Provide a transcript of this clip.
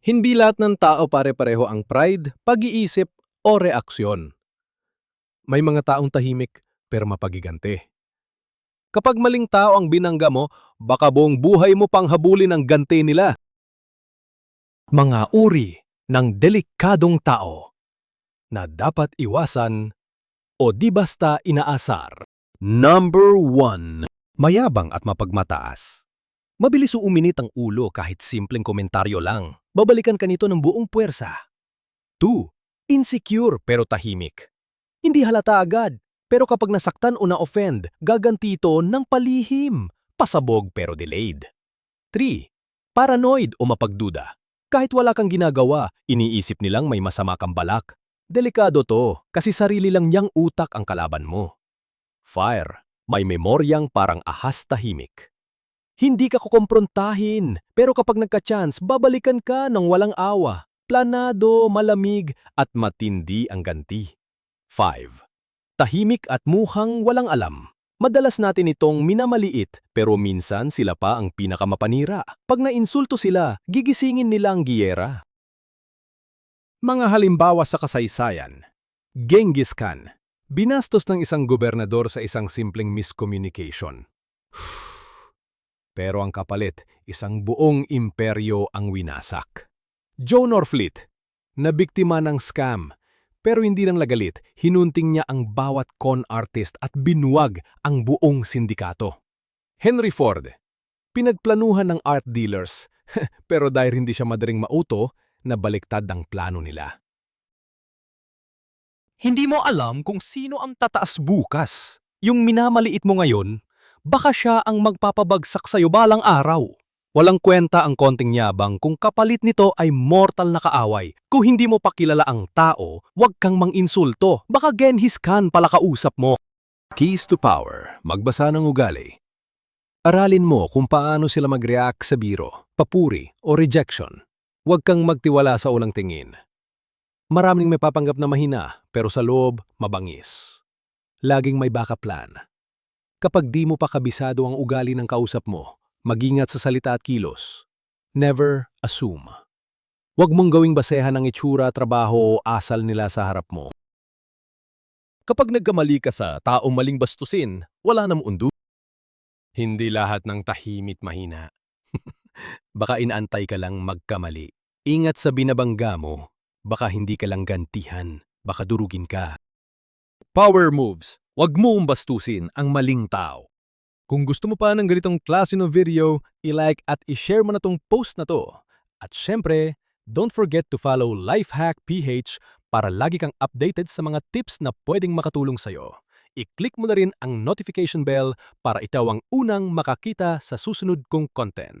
Hindi lahat ng tao pare-pareho ang pride, pag-iisip o reaksyon. May mga taong tahimik pero mapagigante. Kapag maling tao ang binangga mo, baka buong buhay mo pang habulin ang gante nila. Mga uri ng delikadong tao na dapat iwasan o di basta inaasar. Number 1. Mayabang at mapagmataas. Mabilis uuminit ang ulo kahit simpleng komentaryo lang. Babalikan ka nito ng buong puwersa. 2. Insecure pero tahimik. Hindi halata agad, pero kapag nasaktan o na-offend, gaganti ito ng palihim. Pasabog pero delayed. 3. Paranoid o mapagduda. Kahit wala kang ginagawa, iniisip nilang may masama kang balak. Delikado to kasi sarili lang niyang utak ang kalaban mo. Fire, may memoryang parang ahas tahimik. Hindi ka kukomprontahin, pero kapag nagka-chance, babalikan ka ng walang awa. Planado, malamig, at matindi ang ganti. 5. Tahimik at mukhang walang alam. Madalas natin itong minamaliit, pero minsan sila pa ang pinakamapanira. Pag nainsulto sila, gigisingin nila ang giyera. Mga halimbawa sa kasaysayan. Genghis Khan, binastos ng isang gobernador sa isang simpleng miscommunication. Pero ang kapalit, isang buong imperyo ang winasak. Joan Orfleet, nabiktima ng scam, pero hindi lang lagalit, hinunting niya ang bawat con artist at binuwag ang buong sindikato. Henry Ford, pinagplanuhan ng art dealers, pero dahil hindi siya madaling mauto, nabaliktad ang plano nila. Hindi mo alam kung sino ang tataas bukas. Yung minamaliit mo ngayon, baka siya ang magpapabagsak sa'yo balang araw. Walang kwenta ang konting yabang kung kapalit nito ay mortal na kaaway. Kung hindi mo pa kilala ang tao, huwag kang mang-insulto. Baka Genghis Khan pala kausap mo. Keys to Power. Magbasa ng ugali. Aralin mo kung paano sila mag-react sa biro, papuri o rejection. Huwag kang magtiwala sa ulang tingin. Maraming may papanggap na mahina, pero sa loob, mabangis. Laging may backup plan. Kapag di mo pa kabisado ang ugali ng kausap mo, Magingat sa salita at kilos. Never assume. Huwag mong gawing basehan ng itsura, trabaho o asal nila sa harap mo. Kapag nagkamali ka sa taong maling bastusin, wala nam undo. Hindi lahat ng tahimit mahina. baka inaantay ka lang magkamali. Ingat sa binabangga mo. Baka hindi ka lang gantihan. Baka durugin ka. Power moves. Huwag mo bastusin ang maling tao. Kung gusto mo pa ng ganitong klase ng video, i-like at i-share mo na tong post na to. At syempre, don't forget to follow Lifehack PH para lagi kang updated sa mga tips na pwedeng makatulong sa'yo. I-click mo na rin ang notification bell para ikaw ang unang makakita sa susunod kong content.